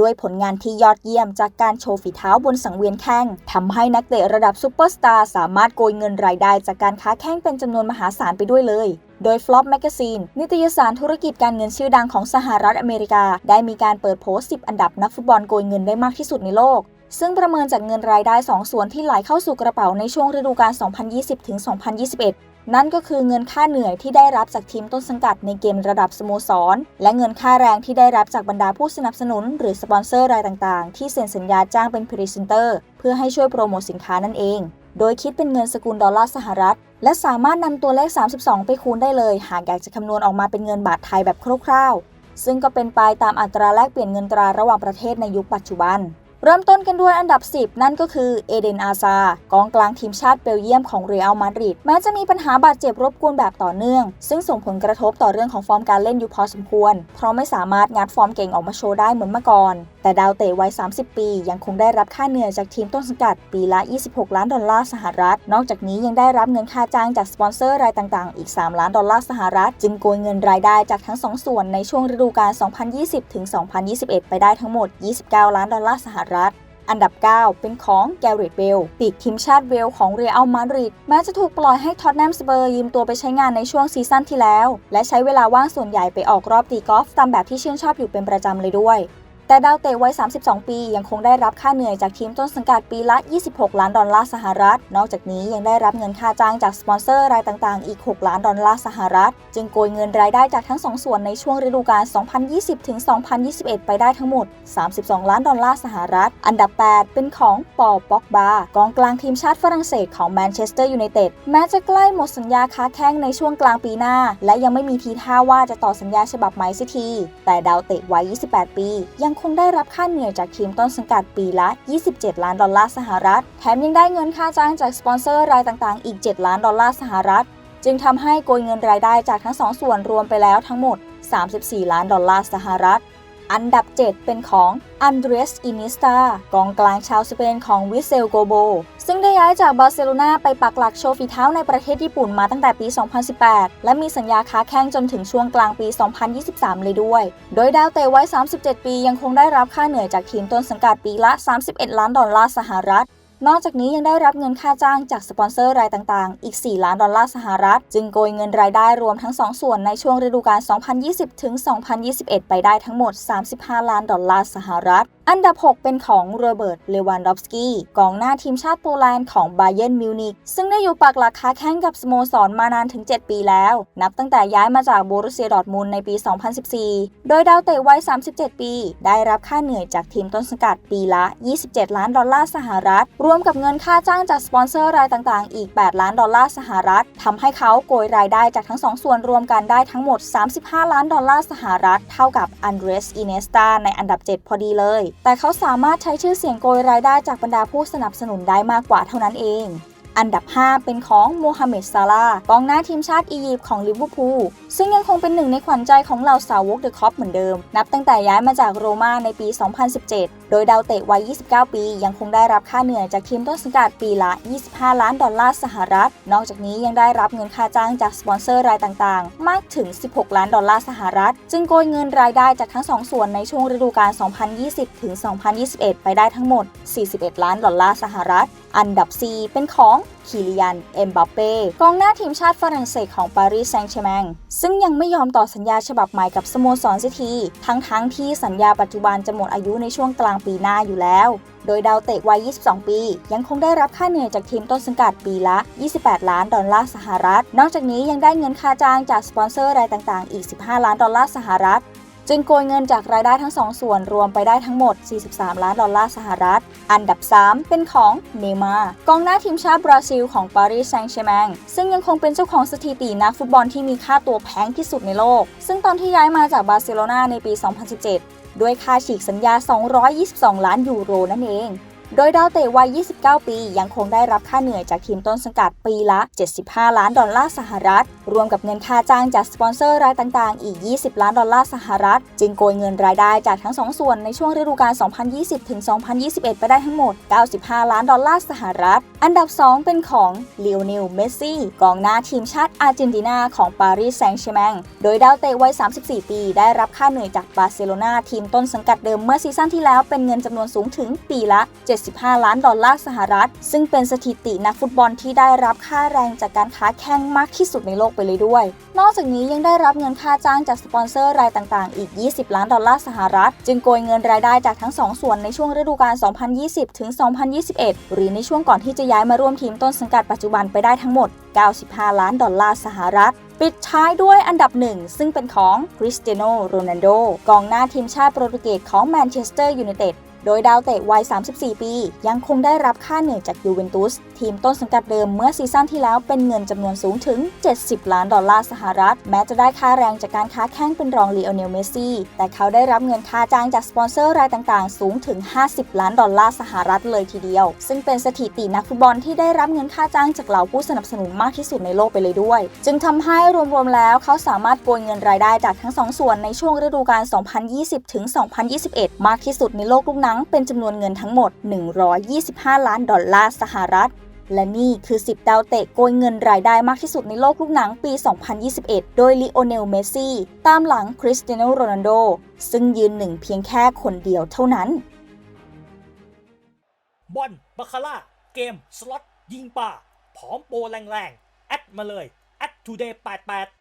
ด้วยผลงานที่ยอดเยี่ยมจากการโชว์ฝีเท้าบนสังเวียนแข้งทำให้นักเตะระดับซูเปอร์สตาร์สามารถโกยเงินรายได้จากการค้าแข้งเป็นจำนวนมหาศาลไปด้วยเลย โดย Flop Magazine นิตยสารธุรกิจการเงินชื่อดังของสหรัฐอเมริกา ได้มีการเปิดโพสต์ 10 อันดับนักฟุตบอลโกยเงินได้มากที่สุดในโลกซึ่งประเมินจากเงินรายได้ 2 ส่วนที่ไหลเข้าสู่กระเป๋าในช่วงฤดูกาล 2020-2021 นั่นก็คือเงินค่าเหนื่อยที่ได้รับจากทีมต้นสังกัดในเกมระดับสโมสร และเงินค่าแรงที่ได้รับจากบรรดาผู้สนับสนุน หรือสปอนเซอร์รายต่างๆ ที่เซ็นสัญญาจ้างเป็นพรีเซนเตอร์เพื่อให้ช่วยโปรโมทสินค้านั่นเอง โดยคิดเป็นเงินสกุลดอลลาร์สหรัฐ และสามารถนำตัวเลข 32 ไปคูณได้เลย หากอยากจะคำนวณออกมาเป็นเงินบาทไทยแบบคร่าวๆ ซึ่งก็เป็นไปตามอัตราแลกเปลี่ยนเงินตราระหว่างประเทศในยุคปัจจุบัน เริ่มต้นกันด้วยอันดับ 10 นั่นก็คือเอเดนอาซากองกลางทีมชาติเบลเยียมของเรอัลมาดริดแม้จะมีปัญหาบาดเจ็บรบกวนแบบต่อเนื่อง ซึ่งส่งผลกระทบต่อเรื่องของฟอร์มการเล่นอยู่พอสมควร เพราะไม่สามารถงัดฟอร์มเก่งออกมาโชว์ได้เหมือนเมื่อก่อน แต่ดาวเตะวัย 30 ปี ยังคงได้รับค่าเหนื่อยจากทีมต้นสังกัดปีละ 26 ล้านดอลลาร์สหรัฐ นอกจากนี้ยังได้รับเงินค่าจ้างจากสปอนเซอร์รายต่างๆ อีก 3 ล้านดอลลาร์สหรัฐ จึงโกยเงินรายได้จากทั้ง 2 ส่วนในช่วงฤดูกาล 2020-2021 ไปได้ทั้งหมด 29 ล้านดอลลาร์สหรัฐอันดับ 9 เป็นของแกเรตเบลปีกทีมชาติเวลของเรอัลมาดริดแม้จะถูกปล่อยให้ท็อตแนมสเปอร์ยืมตัวไปใช้งานในช่วงซีซั่นที่แล้ว และใช้เวลาว่างส่วนใหญ่ไปออกรอบตีกอล์ฟตามแบบที่ชื่นชอบอยู่เป็นประจำเลยด้วย แต่ดาวเตะวัย 32 ปี ยังคงได้รับค่าเหนื่อยจากทีมต้นสังกัดปีละ 26 ล้านดอลลาร์สหรัฐ นอกจากนี้ยังได้รับเงินค่าจ้างจากสปอนเซอร์รายต่างๆ อีก 6 ล้านดอลลาร์สหรัฐ จึงโกยเงินรายได้จากทั้ง 2 ส่วนในช่วงฤดูกาล 2020-2021 ไปได้ทั้งหมด 32 ล้านดอลลาร์สหรัฐ อันดับ 8 เป็นของปอป็อกบากองกลางทีมชาติฝรั่งเศสของแมนเชสเตอร์ยูไนเต็ดแม้จะใกล้หมดสัญญาค้าแข้งในช่วงกลางปีหน้า และยังไม่มีทีท่าว่าจะต่อสัญญาฉบับใหม่สักทีแต่ดาวเตะวัย 28 ปียังคงได้รับค่าเหนื่อยจากทีมต้นสังกัดปีละ 27 ล้านดอลลาร์สหรัฐ แถมยังได้เงินค่าจ้างจากสปอนเซอร์รายต่างๆ อีก 7 ล้านดอลลาร์สหรัฐ จึงทำให้โกยเงินรายได้จากทั้งสองส่วนรวมไปแล้วทั้งหมด 34 ล้านดอลลาร์สหรัฐ อันดับ 7 เป็นของอันเดรสอินิสตากองกลางชาวสเปนของวิเซลโกโบ ซึ่งได้ย้ายจากบาร์เซโลนาไปปักหลักโชว์ฝีเท้าในประเทศญี่ปุ่นมาตั้งแต่ปี 2018 และมีสัญญาค้าแข้งจนถึงช่วงกลางปี 2023 เลยด้วย โดยดาวเตะวัย 37 ปียังคงได้รับค่าเหนื่อยจากทีมต้นสังกัดปีละ 31 ล้านดอลลาร์สหรัฐ นอกจากนี้ยังได้รับเงินค่าจ้างจากสปอนเซอร์รายต่างๆ อีก 4 ล้านดอลลาร์สหรัฐ จึงโกยเงินรายได้รวมทั้ง 2 ส่วนในช่วงฤดูกาล 2020 ถึง 2021 ไปได้ทั้งหมด 35 ล้านดอลลาร์สหรัฐ อันดับ 6 เป็นของโรเบิร์ต เลวันดอฟสกี้ กองหน้าทีมชาติโปแลนด์ของบาเย r n นมิวนิกซึ่งได้อยู่ปักหลักค้าแข่งกับสโมสรมานานถึง 7 ปีแล้ว นับตั้งแต่ย้ายมาจากโบรุเซียดอร์ทมุนในปี 2014 โดยดาวเตะวัย 37 ปี ได้รับค่าเหนื่อยจากทีมต้นสังกัดปีละ 27 ล้านดอลลาร์สหรัฐ รวมกับเงินค่าจ้างจากสปอนเซอร์รายต่างๆ อีก 8 ล้านดอลลาร์สหรัฐทำให้เขาโกยรายได้จากทั้งสองส่วนรวมกันได้ทั้งหมด 35 ล้านดอลลาร์สหรัฐ เท่ากับอันเดรสอินเนสตาในอันดับ 7 พอดีเลยแต่เขาสามารถใช้ชื่อเสียงโกยรายได้จากบรรดาผู้สนับสนุนได้มากกว่าเท่านั้นเองอันดับ 5 เป็นของโมฮัมเหม็ดซาลากองหน้าทีมชาติอียิปต์ของลิเวอร์พูลซึ่งยังคงเป็นหนึ่งในขวัญใจของเหล่าสาวกเดอะคอปเหมือนเดิม นับตั้งแต่ย้ายมาจากโรม่าในปี 2017 โดยดาวเตะวัย 29 ปี ยังคงได้รับค่าเหนื่อยจากทีมต้นสังกัดปีละ 25 ล้านดอลลาร์สหรัฐ นอกจากนี้ยังได้รับเงินค่าจ้างจากสปอนเซอร์รายต่างๆ มากถึง 16 ล้านดอลลาร์สหรัฐ จึงโกยเงินรายได้จากทั้งสองส่วนในช่วงฤดูกาล 2020 ถึง 2021 ไปได้ทั้งหมด 41 ล้านดอลลาร์สหรัฐ อันดับ 4 เป็นของ คิลิยัน เอ็มบัปเป้กองหน้าทีมชาติฝรั่งเศสของปารีสแซงต์แชร์แมงซึ่งยังไม่ยอมต่อสัญญาฉบับใหม่กับสโมสรเสียที ทั้งๆทที่สัญญาปัจจุบันจะหมดอายุในช่วงกลางปีหน้าอยู่แล้ว โดยดาวเตะวัย 22 ปี ยังคงได้รับค่าเหนื่อยจากทีมต้นสังกัดปีละ 28 ล้านดอลลาร์สหรัฐ นอกจากนี้ยังได้เงินค่าจ้างจากสปอนเซอร์รายต่างๆ อีก 15 ล้านดอลลาร์สหรัฐ จึงโกยเงินจากรายได้ทั้งสองส่วนรวมไปได้ทั้งหมด 43 ล้านดอลลาร์สหรัฐ อันดับ 3 เป็นของเนมากองหน้าทีมชาติบราซิลของปารีสแซงต์แชร์แมงซึ่งยังคงเป็นเจ้าของสถิตินักฟุตบอลที่มีค่าตัวแพงที่สุดในโลก ซึ่งตอนที่ย้ายมาจากบาร์เซโลนาในปี 2017 ด้วยค่าฉีกสัญญา 222 ล้านยูโรนั่นเอง โดยดาวเตะวัย 29 ปียังคงได้รับค่าเหนื่อยจากทีมต้นสังกัดปีละ 75 ล้านดอลลาร์สหรัฐ รวมกับเงินค่าจ้างจากสปอนเซอร์รายต่างๆ อีก 20 ล้านดอลลาร์สหรัฐ จึงโกยเงินรายได้จากทั้งสองส่วนในช่วงฤดูกาล 2020ถึง2021 ไปได้ทั้งหมด 95 ล้านดอลลาร์สหรัฐ อันดับ 2 เป็นของลิโอเนล เมสซี่ กองหน้าทีมชาติอาร์เจนตินาของปารีสแซงต์แชร์แมง โดยดาวเตะวัย 34 ปี ได้รับค่าเหนื่อยจากบาร์เซโลนาทีมต้นสังกัดเดิมเมื่อซีซั่นที่แล้วเป็นเงินจำนวนสูงถึงปีละ75 ล้านดอลลาร์สหรัฐ ซึ่งเป็นสถิตินักฟุตบอลที่ได้รับค่าแรงจากการค้าแข่งมากที่สุดในโลกไปเลยด้วย นอกจากนี้ยังได้รับเงินค่าจ้างจากสปอนเซอร์รายต่างๆ อีก 20 ล้านดอลลาร์สหรัฐ จึงโกยเงินรายได้จากทั้งสองส่วนในช่วงฤดูกาล 2020 ถึง 2021 หรือในช่วงก่อนที่จะย้ายมาร่วมทีมต้นสังกัดปัจจุบันไปได้ทั้งหมด 95 ล้านดอลลาร์สหรัฐปิดท้ายด้วยอันดับหนึ่งซึ่งเป็นของคริสเตียโนโรนัลโดกองหน้าทีมชาติโปรตุเกสของแมนเชสเตอร์ยูไนเต็ด โดยดาวเตะวัย 34 ปี ยังคงได้รับค่าเหนื่อยจากยูเวนตุส ทีมต้นสังกัดเดิมเมื่อซีซั่นที่แล้วเป็นเงินจำนวนสูงถึง 70 ล้านดอลลาร์สหรัฐ แม้จะได้ค่าแรงจากการค้าแข่งเป็นรองลีโอเนลเมสซี่ แต่เขาได้รับเงินค่าจ้างจากสปอนเซอร์รายต่างๆ สูงถึง 50 ล้านดอลลาร์สหรัฐเลยทีเดียว ซึ่งเป็นสถิตินักฟุตบอลที่ได้รับเงินค่าจ้างจากเหล่าผู้สนับสนุนมากที่สุดในโลกไปเลยด้วย จึงทำให้รวมๆแล้วเขาสามารถโกยเงินรายได้จากทั้งสองส่วนในช่วงฤดูกาล 2020 ถึง 2021 มากที่สุดในโลกลูกหนังเป็นจำนวนเงินทั้งหมด 125 ล้านดอลลาร์สหรัฐ และนี่คือ 10 ดาวเตะโกยเงินรายได้มากที่สุดในโลกลูกหนังปี 2021 โดยลิโอเนล เมสซี่ ตามหลังคริสเตียโนโรนัลโด ซึ่งยืนหนึ่งเพียงแค่คนเดียวเท่านั้น บอลบาคาร่า เกม สล็อต ยิงป่า ผอมโปรแรงๆ แอดมาเลย แอดทูเดย์88